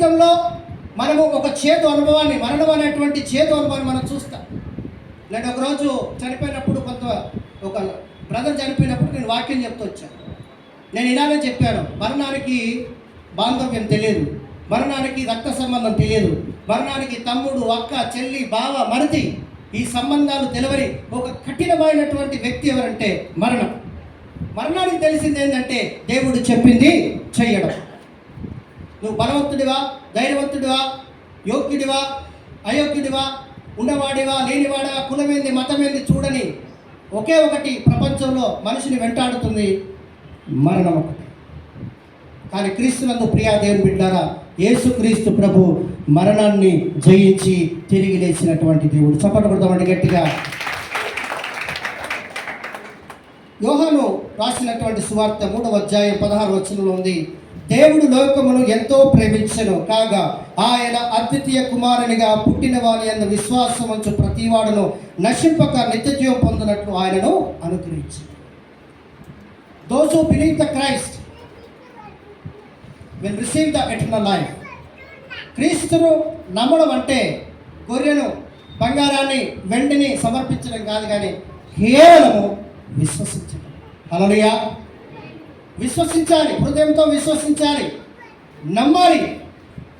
జీవితంలో మనము ఒక చేతు అనుభవాన్ని మరణం అనేటువంటి చేతు అనుభవాన్ని మనం చూస్తాం. నేను ఒకరోజు చనిపోయినప్పుడు కొంత ఒక బ్రదర్ చనిపోయినప్పుడు నేను వాక్యం చెప్తూ వచ్చాను. నేను ఇలానే చెప్పాను మరణానికి బాంధవ్యం తెలియదు మరణానికి రక్త సంబంధం తెలియదు మరణానికి తమ్ముడు అక్క చెల్లి బావ మరిది ఈ సంబంధాలు తెలివని ఒక కఠినమైనటువంటి వ్యక్తి ఎవరంటే మరణం. మరణానికి తెలిసింది ఏంటంటే దేవుడు చెప్పింది చెయ్యడం నువ్వు బలవంతుడివా ధైర్యవంతుడివా యోగ్యుడివా అయోగ్యుడివా ఉన్నవాడివా లేనివాడివా కులమేంది మతమేంది చూడని ఒకే ఒకటి ప్రపంచంలో మనిషిని వెంటాడుతుంది మరణం ఒకటి. కానీ క్రీస్తునందు ప్రియా దేవుని బిడ్డారా యేసుక్రీస్తు ప్రభు మరణాన్ని జయించి తిరిగి లేచినటువంటి దేవుడు. చప్పట కొడతామండి గట్టిగా. యోహాను రాసినటువంటి సువార్త మూడవ అధ్యాయం పదహారు వచనంలో ఉంది. దేవుడు లోకమును ఎంతో ప్రేమించను. కాగా ఆయన అద్వితీయ కుమారునిగా పుట్టిన వారి అన్న విశ్వాసం ఉంచు ప్రతివాడును నశింపక నిత్యజీవం పొందినట్లు ఆయనను అనుగ్రహించి. Those who believe the Christ will receive the eternal life క్రీస్తును నమ్మడం అంటే గొర్రెను బంగారాన్ని వెండిని సమర్పించడం కాదు కానీ కేవలము విశ్వసించడం. హల్లెలూయా విశ్వసించాలి హృదయంతో విశ్వసించాలి. నమ్మాలి.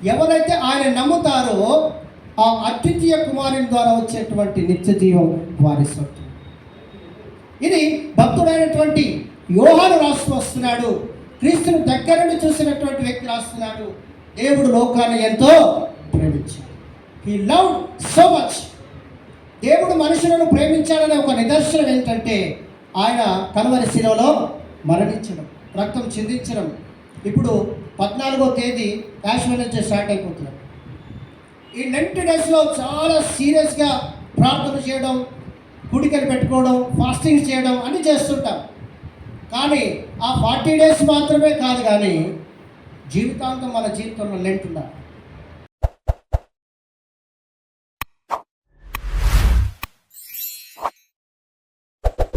ఎవరైతే ఆయన నమ్ముతారో ఆ అద్వితీయ కుమారుని ద్వారా వచ్చేటువంటి నిత్య జీవం వారి సొత్తు. ఇది భక్తుడైనటువంటి యోహాను రాస్తూ వస్తున్నాడు. క్రీస్తును దగ్గర నుండి చూసినటువంటి వ్యక్తి రాస్తున్నాడు. దేవుడు లోకాన్ని ఎంతో ప్రేమించాడు. హీ లవ్ సో మచ్ దేవుడు మనుషులను ప్రేమించాడనే ఒక నిదర్శనం ఏంటంటే ఆయన కనుమరి శిలలో మరణించడం. రక్తం చిందించడం. ఇప్పుడు పద్నాలుగో తేదీ కాశ్మీర్ నుంచి స్టార్ట్ అయిపోతున్నాం ఈ నైంటీ డేస్లో చాలా సీరియస్గా ప్రార్థన చేయడం గుడికలు పెట్టుకోవడం ఫాస్టింగ్ చేయడం అన్నీ చేస్తుంటాం. కానీ ఆ ఫార్టీ డేస్ మాత్రమే కాదు కానీ జీవితాంతం మన జీవితంలో లెంట్ ఉండాలి.